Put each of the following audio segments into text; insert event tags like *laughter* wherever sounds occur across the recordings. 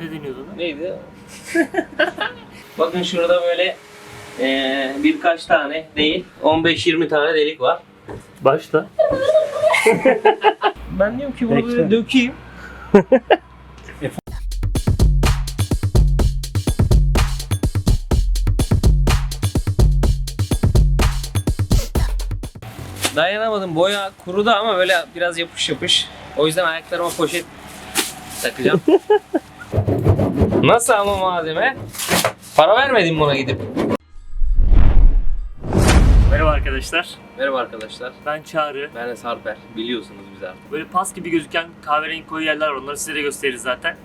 Ne deniyordu ona? Neydi? *laughs* Bakın şurada böyle eee, birkaç tane değil 15-20 tane delik var. Başla. *laughs* Ben diyorum ki bunu Bekle. böyle dökeyim. *laughs* Dayanamadım. Boya kurudu ama böyle biraz yapış yapış. O yüzden ayaklarıma poşet takacağım. Nasıl ama malzeme? Para vermedim buna gidip. Merhaba arkadaşlar. Merhaba arkadaşlar. Ben Çağrı. Ben de Sarper. Biliyorsunuz bizi artık. Böyle pas gibi gözüken kahverengi koyu yerler var. Onları size de gösteririz zaten.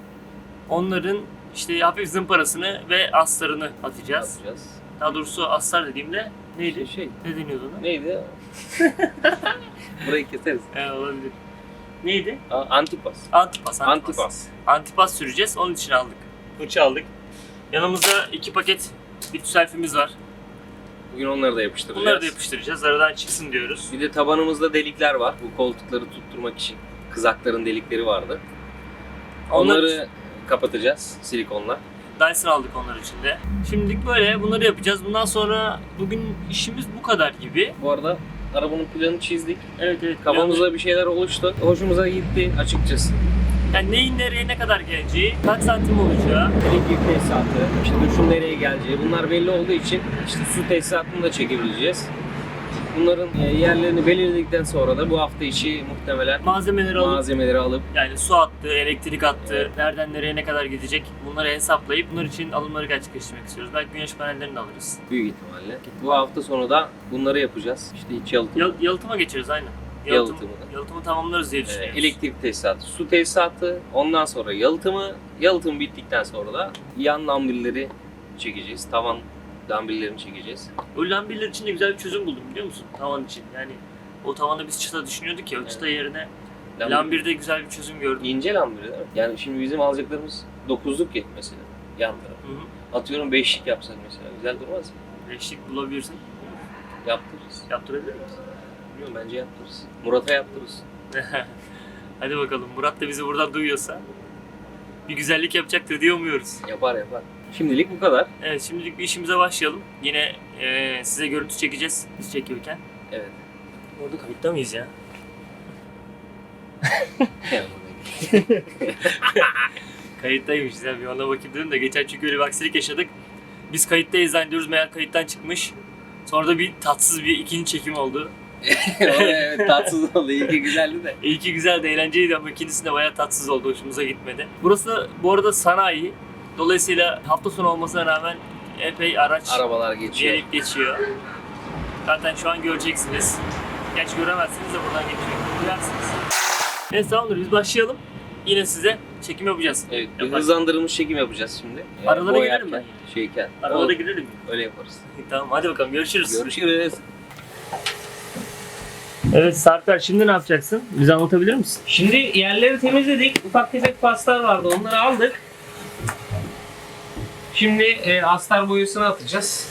Onların işte hafif zımparasını ve astarını atacağız. Yapacağız. Daha doğrusu astar dediğimde neydi? Şey, Ne deniyordu ona? neydi? *laughs* Burayı keseriz. Ee, olabilir. Neydi? Antipas. Antipas. Antipas. Antipas. Antipas süreceğiz. Onun için aldık. Fırça aldık. Yanımızda iki paket bit selfie'miz var. Bugün onları da yapıştıracağız. Bunları da yapıştıracağız. Aradan çıksın diyoruz. Bir de tabanımızda delikler var. Bu koltukları tutturmak için. Kızakların delikleri vardı. Onlar- Onları kapatacağız silikonla. Dyson aldık onlar için de. Şimdilik böyle bunları yapacağız. Bundan sonra bugün işimiz bu kadar gibi. Bu arada arabanın planını çizdik. Evet evet. Kafamızda bir şeyler oluştu. Hoşumuza gitti açıkçası. Yani neyin nereye ne kadar geleceği, kaç santim olacağı. Elektrik tesisatı, işte duşun nereye geleceği bunlar belli olduğu için işte su tesisatını da çekebileceğiz. Bunların e, yerlerini belirledikten sonra da bu hafta içi muhtemelen Malzemeleri alıp malzemeleri alıp yani su attı, elektrik attı, nereden nereye ne kadar gidecek bunları hesaplayıp bunlar için alımları gerçekleştirmek istiyoruz. Belki güneş panellerini de alırız. büyük ihtimalle bu hafta sonu da bunları yapacağız. İşte iç yalıtım, Yal- yalıtıma geçeriz aynen. Yalıtımı. Yalıtımı tamamlarız diye e, düşünüyoruz. elektrik tesisatı, su tesisatı, ondan sonra yalıtımı, yalıtım bittikten sonra da yan lambirleri çekeceğiz. Tavan lambirlerini çekeceğiz. O lambiler için de güzel bir çözüm buldum biliyor musun? Tavan için. Yani o tavana biz çıta düşünüyorduk ya o çıta yerine Lambir- lambirde güzel bir çözüm gördüm. İnce lambiri değil mi? Yani şimdi bizim alacaklarımız 9'luk ya mesela yan taraf. Hı hı. Atıyorum 5'lik yapsak mesela güzel durmaz mı? Beşlik bulabilirsin. Yaptırırız. Yaptırabilir miyiz? Bilmiyorum bence yaptırırız. Murat'a yaptırırız. *laughs* Hadi bakalım Murat da bizi buradan duyuyorsa bir güzellik yapacaktır diye umuyoruz. Yapar yapar. Şimdilik bu kadar. Evet şimdilik bir işimize başlayalım. Yine e, size görüntü çekeceğiz biz çekiyorken. Evet. Orada kayıtta mıyız ya? *laughs* Kayıttaymışız ya bir ona bakayım dedim de geçen çünkü öyle bir aksilik yaşadık. Biz kayıttayız zannediyoruz meğer kayıttan çıkmış. Sonra da bir tatsız bir ikinci çekim oldu. *laughs* evet tatsız oldu. İyi ki güzeldi de. İyi ki güzel de eğlenceliydi ama ikincisinde bayağı tatsız oldu. Hoşumuza gitmedi. Burası da bu arada sanayi. Dolayısıyla hafta sonu olmasına rağmen epey araç Arabalar geçiyor. gelip geçiyor. Zaten şu an göreceksiniz. Gerçi göremezsiniz de buradan geçiyor. Duyarsınız. Neyse tamamdır biz başlayalım. Yine size çekim yapacağız. Evet, bir Yapar. hızlandırılmış çekim yapacağız şimdi. Ee, Aralara boyarken, girelim Şeyken. Aralara Olur, girelim mi? Öyle yaparız. *laughs* tamam hadi bakalım görüşürüz. Görüşürüz. Evet Sarper şimdi ne yapacaksın? Bize anlatabilir misin? Şimdi yerleri temizledik. Ufak tefek paslar vardı. Onları aldık. Şimdi e, astar boyasını atacağız.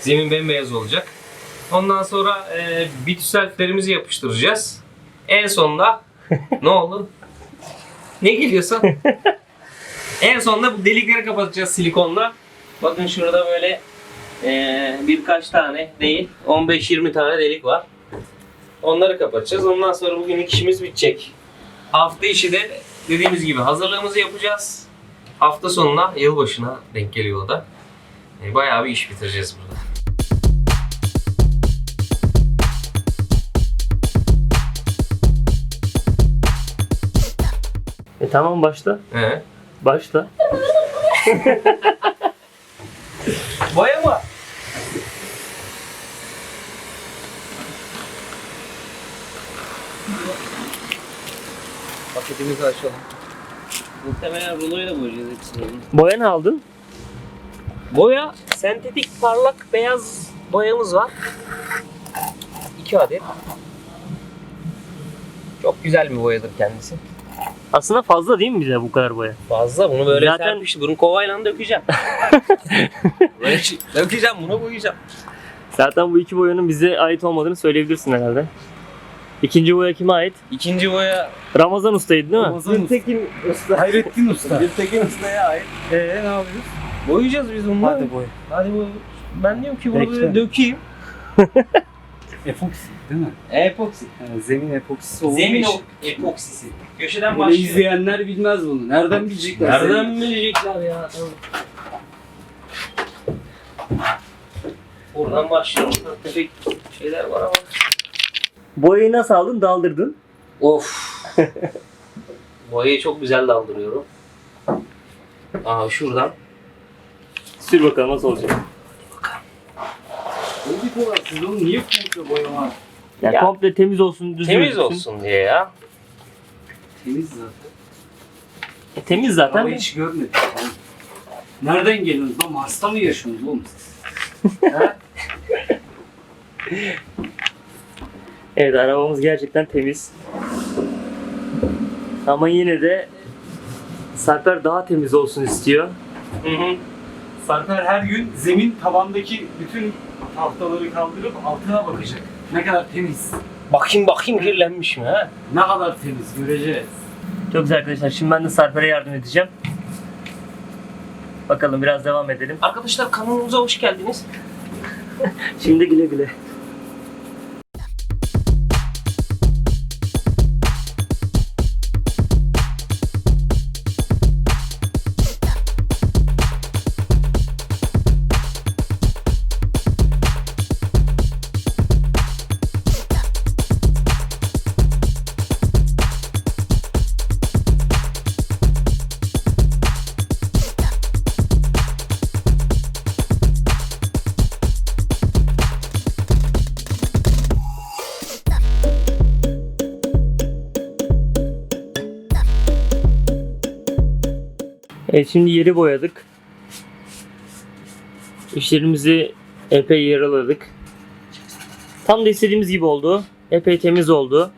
Zemin bembeyaz olacak. Ondan sonra e, bitüselflerimizi yapıştıracağız. En sonunda *laughs* ne oldu? Ne geliyorsun? en sonunda bu delikleri kapatacağız silikonla. Bakın şurada böyle e, birkaç tane değil 15-20 tane delik var. Onları kapatacağız. Ondan sonra bugün işimiz bitecek. Hafta içi de dediğimiz gibi hazırlığımızı yapacağız. Hafta sonuna, yılbaşına denk geliyor o da. E, bayağı bir iş bitireceğiz burada. E tamam başla. He. Başla. Boya mı? Paketimizi açalım. Muhtemelen ruloyla boyayacağız hepsini. Boya ne aldın? Boya sentetik parlak beyaz boyamız var. 2 adet. Çok güzel bir boyadır kendisi. Aslında fazla değil mi bize bu kadar boya? Fazla bunu böyle Zaten- serpişti. Bunu kovayla dökeceğim. *laughs* böyle şey- dökeceğim bunu boyayacağım. Zaten bu iki boyanın bize ait olmadığını söyleyebilirsin herhalde. İkinci boya kime ait? İkinci boya Ramazan Usta'ydı değil mi? Ramazan Gültekin Usta. Hayrettin Usta. Gültekin Usta'ya ait. Eee ne yapıyoruz? Boyayacağız biz bunları. Hadi boy. Hadi bu. Ben diyorum ki bunu Bekle. böyle dökeyim. *laughs* Epoksi değil mi? Epoksi. Yani zemin epoksisi olduğu Zemin için. o epoksisi. Köşeden Bunu başlıyor. izleyenler bilmez bunu. Nereden bilecekler? Nereden bilecekler ya? Buradan başlayalım. Burada Tefek şeyler var ama. Boyayı nasıl aldın? Daldırdın. Of. *laughs* Boyayı çok güzel daldırıyorum. Aa şuradan. Sür bakalım nasıl olacak. Ne diyorlar siz onu niye komple boyama? Ya, Ya. komple temiz olsun, düzgün Temiz olsun. olsun diye ya. Temiz zaten. E, temiz zaten. Ama hiç görmedim. Yani. Nereden geliyorsunuz lan? Mars'ta mı yaşıyorsunuz oğlum siz? *laughs* He? Evet arabamız gerçekten temiz. Ama yine de Sarper daha temiz olsun istiyor. Hı hı. Sarper her gün zemin tabandaki bütün tahtaları kaldırıp altına bakacak. Ne kadar temiz. Bakayım bakayım kirlenmiş mi ha? Ne kadar temiz göreceğiz. Çok güzel arkadaşlar. Şimdi ben de Sarper'e yardım edeceğim. Bakalım biraz devam edelim. Arkadaşlar kanalımıza hoş geldiniz. *laughs* Şimdi güle güle. Evet şimdi yeri boyadık. İşlerimizi epey yaraladık. Tam da istediğimiz gibi oldu. Epey temiz oldu.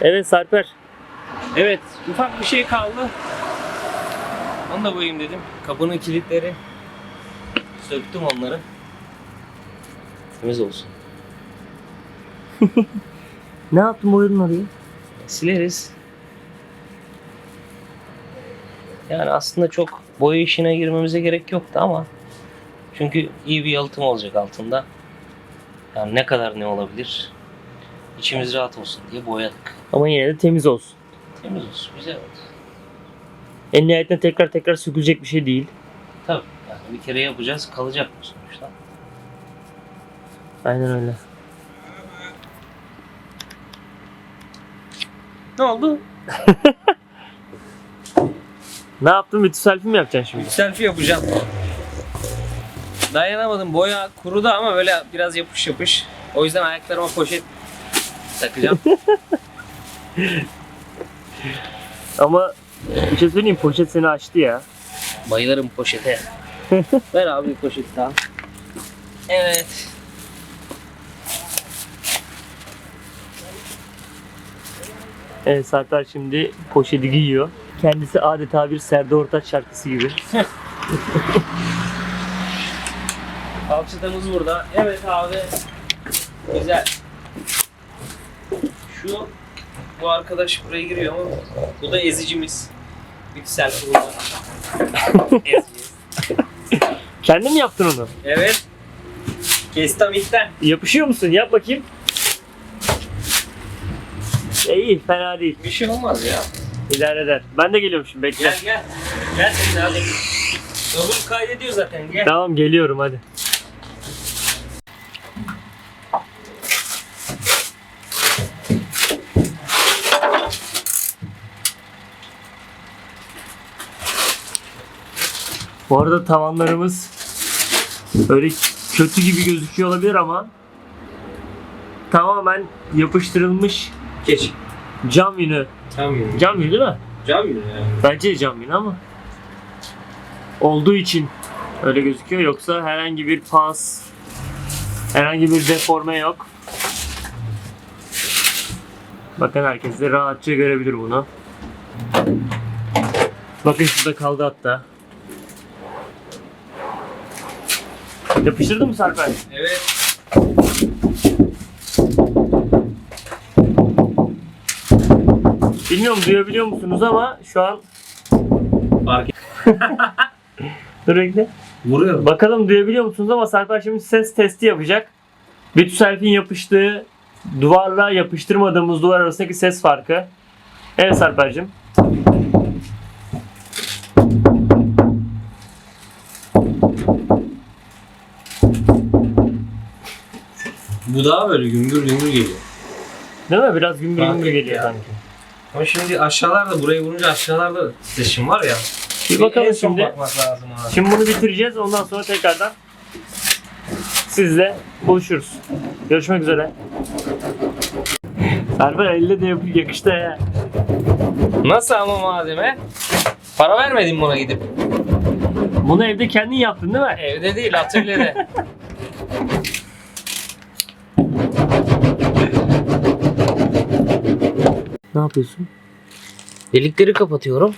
Evet Sarper. Evet ufak bir şey kaldı. Onu da boyayayım dedim. Kapının kilitleri. Söktüm onları. Temiz olsun. *laughs* Ne yaptın boyadın orayı? Sileriz. Yani aslında çok boya işine girmemize gerek yoktu ama çünkü iyi bir yalıtım olacak altında. Yani ne kadar ne olabilir? İçimiz rahat olsun diye boyadık. Ama yine de temiz olsun. Temiz olsun, güzel oldu. En nihayetinde tekrar tekrar sökülecek bir şey değil. Tabii yani bir kere yapacağız kalacak bu sonuçta. Aynen öyle. Ne oldu? *laughs* Ne yaptın? Bütün selfie mi yapacaksın şimdi? Selfie yapacağım. Dayanamadım. Boya kurudu ama böyle biraz yapış yapış. O yüzden ayaklarıma poşet takacağım. *laughs* Ama bir şey söyleyeyim poşet seni açtı ya. Bayılırım poşete. *laughs* Ver abi bir poşet daha. Evet. Evet Sarper şimdi poşeti giyiyor. Kendisi adeta bir Serdar Ortaç şarkısı gibi. *laughs* Alçatamız burada. Evet abi. Güzel. Şu bu arkadaş buraya giriyor ama bu da ezicimiz. Piksel burada. *laughs* Ezeceğiz. Kendin mi yaptın onu? Evet. Kestamitten. Yapışıyor musun? Yap bakayım. E, iyi fena değil. Bir şey olmaz ya. İdare eder. Ben de geliyorum şimdi bekle. Gel gel. Gel sen de hadi. Öbür kaydediyor zaten gel. Tamam geliyorum hadi. Bu arada tavanlarımız öyle kötü gibi gözüküyor olabilir ama tamamen yapıştırılmış Geç. cam yünü. Cam yürü. Cam yünü değil mi? Cam yürü ya. Bence de cam yünü ama olduğu için öyle gözüküyor. Yoksa herhangi bir pas, herhangi bir deforme yok. Bakın herkes de rahatça görebilir bunu. Bakın şurada kaldı hatta. Yapıştırdın mı Sarper? Evet. Bilmiyorum duyabiliyor musunuz ama şu an Fark *laughs* dur bekle. Vuruyor. Bakalım duyabiliyor musunuz ama Sarper şimdi ses testi yapacak. Vitüselfin yapıştığı duvarla yapıştırmadığımız duvar arasındaki ses farkı. Evet Sarper'cim. Bu daha böyle gümbür gümbür geliyor. Değil mi? Biraz gümbür Fark gümbür etti geliyor ya. sanki. Ama şimdi aşağılarda buraya vurunca aşağılarda titreşim var ya. Bir bakalım en son şimdi. bakmak lazım abi. Şimdi bunu bitireceğiz. Ondan sonra tekrardan sizle buluşuruz. Görüşmek üzere. Sarper elle de yapıp yakıştı ya. Nasıl ama malzeme? Para vermedin ona gidip? Bunu evde kendin yaptın değil mi? Evde değil atölyede. *laughs* Ne yapıyorsun? Delikleri kapatıyorum.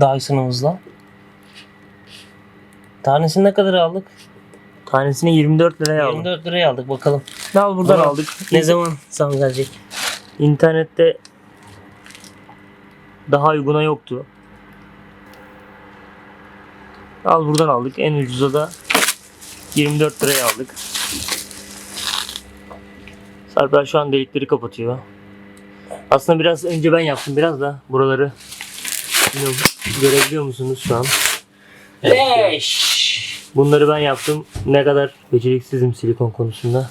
Dyson'ımızla. Tanesini ne kadar aldık? Tanesini 24 liraya aldım. 24 liraya aldık bakalım. Al buradan Ama aldık. Ne zaman zam gelecek? İnternette daha uyguna yoktu. Al buradan aldık. En ucuza da 24 liraya aldık. Sarper şu an delikleri kapatıyor. Aslında biraz önce ben yaptım biraz da buraları görebiliyor musunuz şu an? Leş! Bunları ben yaptım. Ne kadar beceriksizim silikon konusunda.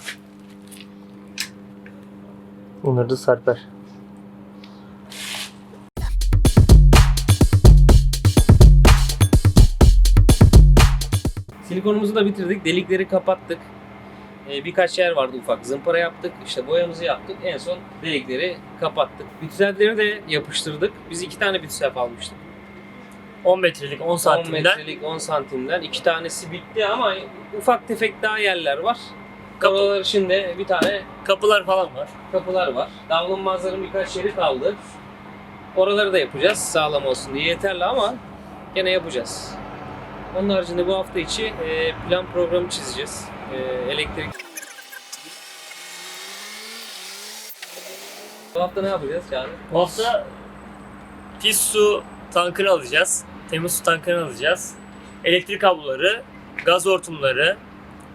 Onları da Sarper. Silikonumuzu da bitirdik. Delikleri kapattık. Ee, birkaç yer vardı ufak. Zımpara yaptık. işte boyamızı yaptık. En son delikleri kapattık. Bütüselleri de yapıştırdık. Biz iki tane bütüsel almıştık. 10 metrelik 10 10 santimden metrelik 10 santimden. iki tanesi bitti ama ufak tefek daha yerler var. Kapı- Kapılar içinde bir tane kapılar falan var. kapılar var. Davlumbazların birkaç yeri kaldı. Oraları da yapacağız sağlam olsun diye yeterli ama gene yapacağız. Onun haricinde bu hafta içi e, plan programı çizeceğiz. E, elektrik Bu hafta ne yapacağız yani? Bu hafta pis su tankını alacağız. Temiz su tankını alacağız. Elektrik kabloları, gaz hortumları,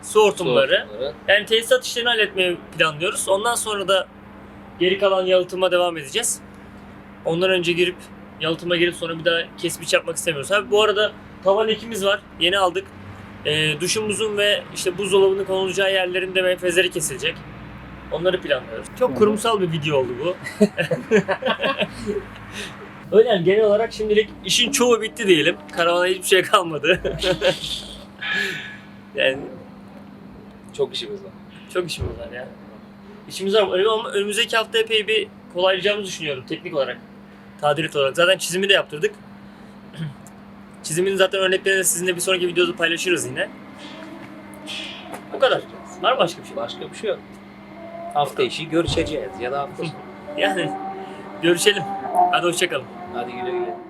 su hortumları. Yani tesisat işlerini halletmeyi planlıyoruz. Ondan sonra da geri kalan yalıtıma devam edeceğiz. Ondan önce girip yalıtıma girip sonra bir daha kesmiş yapmak istemiyoruz. Abi bu arada tavan ekimiz var. Yeni aldık. Ee, duşumuzun ve işte buzdolabının konulacağı yerlerinde menfezleri kesilecek. Onları planlıyoruz. Çok kurumsal bir video oldu bu. *laughs* Öyle yani genel olarak şimdilik işin çoğu bitti diyelim. Karavana hiçbir şey kalmadı. *laughs* yani Çok işimiz var. çok işimiz var ya. İşimiz var Öyle ama önümüzdeki hafta epey bir kolaylayacağımızı düşünüyorum teknik olarak. Tadilat olarak. Zaten çizimi de yaptırdık. Çizimin zaten örneklerini sizinle bir sonraki videoda paylaşırız yine. Bu kadar. Var mı başka bir şey? Başka bir şey yok. Hafta içi görüşeceğiz ya da hafta sonu. *laughs* Yani görüşelim. Hadi hoşçakalın. Hadi güle güle.